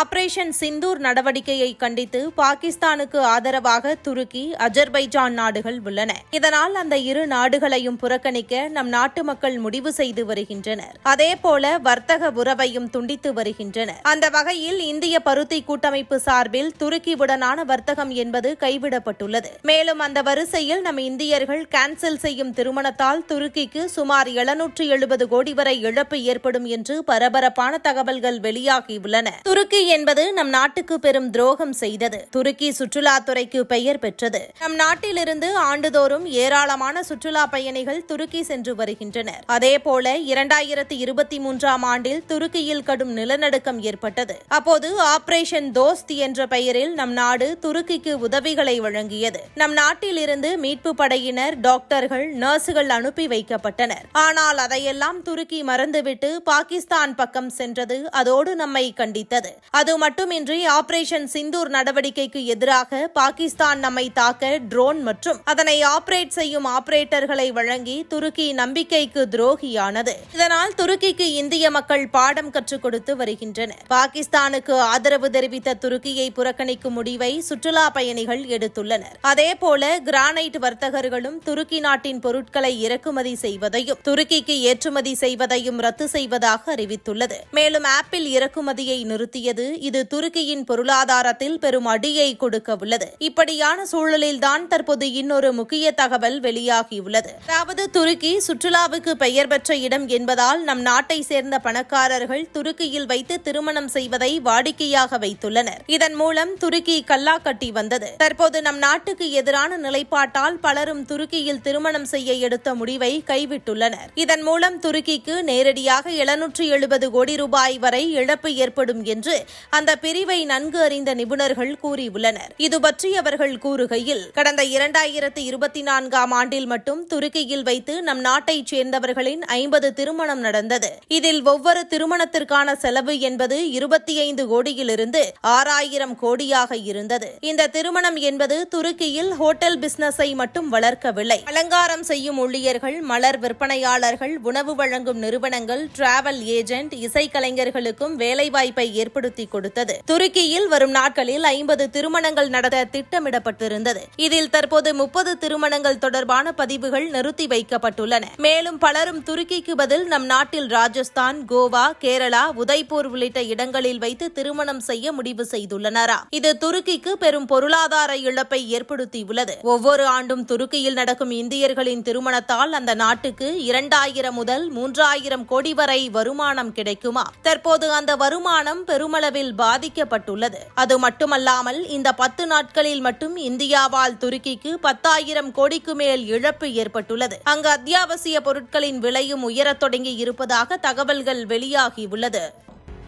Operation Sindoor நடவடிக்கையை கண்டித்து பாகிஸ்தானுக்கு ஆதரவாக துருக்கி அஜர்பைஜான் நாடுகள் உள்ளன. இதனால் அந்த இரு நாடுகளையும் புறக்கணிக்க நம் நாட்டு மக்கள் முடிவு செய்து வருகின்றனர். அதேபோல வர்த்தக உறவையும் துண்டித்து வருகின்றனர். அந்த வகையில் இந்திய பருத்தி கூட்டமைப்பு சார்பில் துருக்கியுடனான வர்த்தகம் என்பது கைவிடப்பட்டுள்ளது. மேலும் அந்த வரிசையில் நம் இந்தியர்கள் கேன்சல் செய்யும் திருமணத்தால் துருக்கிக்கு சுமார் எழுநூற்று எழுபது கோடி வரை இழப்பு ஏற்படும் என்று பரபரப்பான தகவல்கள் வெளியாகியுள்ளன துருக்கி என்பது நம் நாட்டுக்கு பெரும் துரோகம் செய்தது. துருக்கி சுற்றுலாத்துறைக்கு பெயர் பெற்றது. நம் நாட்டிலிருந்து ஆண்டுதோறும் ஏராளமான சுற்றுலா பயணிகள் துருக்கி சென்று வருகின்றனர். அதேபோல இரண்டாயிரத்தி இருபத்தி மூன்றாம் ஆண்டில் துருக்கியில் கடும் நிலநடுக்கம் ஏற்பட்டது. அப்போது ஆபரேஷன் தோஸ்த் என்ற பெயரில் நம் நாடு துருக்கிக்கு உதவிகளை வழங்கியது. நம் நாட்டில் இருந்து மீட்பு படையினர் டாக்டர்கள் நர்சுகள் அனுப்பி வைக்கப்பட்டனர். ஆனால் அதையெல்லாம் துருக்கி மறந்துவிட்டு பாகிஸ்தான் பக்கம் சென்றது. அதோடு நம்மை கண்டித்தது. அது மட்டுமின்றி ஆபரேஷன் சிந்தூர் நடவடிக்கைக்கு எதிராக பாகிஸ்தான் நம்மை தாக்க ட்ரோன் மற்றும் அதனை ஆபரேட் செய்யும் ஆபரேட்டர்களை வழங்கி துருக்கி நம்பிக்கைக்கு துரோகியானது. இதனால் துருக்கிக்கு இந்திய மக்கள் பாடம் கற்றுக் கொடுத்து வருகின்றனர். பாகிஸ்தானுக்கு ஆதரவு தெரிவித்த துருக்கியை புறக்கணிக்கும் முடிவை சுற்றுலா பயணிகள் எடுத்துள்ளனர். அதேபோல கிரானைட் வர்த்தகர்களும் துருக்கி நாட்டின் பொருட்களை இறக்குமதி செய்வதையும் துருக்கிக்கு ஏற்றுமதி செய்வதையும் ரத்து செய்வதாக அறிவித்துள்ளது. மேலும் ஆப்பிள் இறக்குமதியை நிறுத்தியது இது துருக்கியின் பொருளாதாரத்தில் பெரும் அடியை கொடுக்க உள்ளது. இப்படியான சூழலில்தான் தற்போது இன்னொரு முக்கிய தகவல் வெளியாகியுள்ளது. அதாவது துருக்கி சுற்றுலாவுக்கு பெயர் பெற்ற இடம் என்பதால் நம் நாட்டை சேர்ந்த பணக்காரர்கள் துருக்கியில் வைத்து திருமணம் செய்வதை வாடிக்கையாக வைத்துள்ளனர். இதன் மூலம் துருக்கி கல்லா கட்டி வந்தது. தற்போது நம் நாட்டுக்கு எதிரான நிலைப்பாட்டால் பலரும் துருக்கியில் திருமணம் செய்ய எடுத்த முடிவை கைவிட்டுள்ளனர். இதன் மூலம் துருக்கிக்கு நேரடியாக எழுநூற்றி எழுபது கோடி ரூபாய் வரை இழப்பு ஏற்படும் என்று அந்த பிரிவை நன்கு அறிந்த நிபுணர்கள் கூறியுள்ளனர். இது பற்றி அவர்கள் கூறுகையில் கடந்த இரண்டாயிரத்து இருபத்தி நான்காம் ஆண்டில் மட்டும் துருக்கியில் வைத்து நம் நாட்டைச் சேர்ந்தவர்களின் ஐம்பது திருமணம் நடந்தது. இதில் ஒவ்வொரு திருமணத்திற்கான செலவு என்பது இருபத்தி ஐந்து கோடியிலிருந்து ஆறாயிரம் கோடியாக இருந்தது. இந்த திருமணம் என்பது துருக்கியில் ஹோட்டல் பிசினஸை மட்டும் வளர்க்கவில்லை. அலங்காரம் செய்யும் ஊழியர்கள் மலர் விற்பனையாளர்கள் உணவு வழங்கும் நிறுவனங்கள் டிராவல் ஏஜென்ட் இசைக்கலைஞர்களுக்கும் வேலைவாய்ப்பை ஏற்படுத்தி கொடுத்தது. துருக்கியில் வரும் நாட்களில் ஐம்பது திருமணங்கள் நடத்த திட்டமிடப்பட்டிருந்தது. இதில் தற்போது முப்பது திருமணங்கள் தொடர்பான பதிவுகள் நிறுத்தி வைக்கப்பட்டுள்ளன. மேலும் பலரும் துருக்கிக்கு பதில் நம் நாட்டில் ராஜஸ்தான் கோவா கேரளா உதய்பூர் உள்ளிட்ட இடங்களில் வைத்து திருமணம் செய்ய முடிவு செய்துள்ளனரா? இது துருக்கிக்கு பெரும் பொருளாதார இழப்பை ஏற்படுத்தியுள்ளது. ஒவ்வொரு ஆண்டும் துருக்கியில் நடக்கும் இந்தியர்களின் திருமணத்தால் அந்த நாட்டுக்கு இரண்டாயிரம் முதல் மூன்றாயிரம் கோடி வரை வருமானம் கிடைக்குமா? தற்போது அந்த வருமானம் பெருமளவில் பாதிக்கப்பட்டுள்ளது. அது மட்டுமல்லாமல் இந்த பத்து நாட்களில் மட்டும் இந்தியாவால் துருக்கிக்கு பத்தாயிரம் கோடிக்கு மேல் இழப்பு ஏற்பட்டுள்ளது. அங்கு அத்தியாவசிய பொருட்களின் விலையும் உயரத் தொடங்கி இருப்பதாக தகவல்கள் வெளியாகியுள்ளது.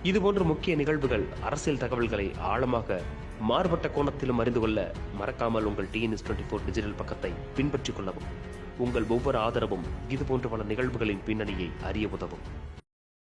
இதுபோன்ற முக்கிய நிகழ்வுகள் அரசியல் தகவல்களை ஆழமாக மாறுபட்ட கோணத்திலும் அறிந்து கொள்ள மறக்காமல் உங்கள் டிஎன்எஸ் டுவெண்ட்டி ஃபோர் டிஜிட்டல் பக்கத்தை பின்பற்றிக் கொள்ளவும் உங்கள் ஒவ்வொரு ஆதரவும் இதுபோன்ற பல நிகழ்வுகளின் பின்னணியை அறிய உதவும்.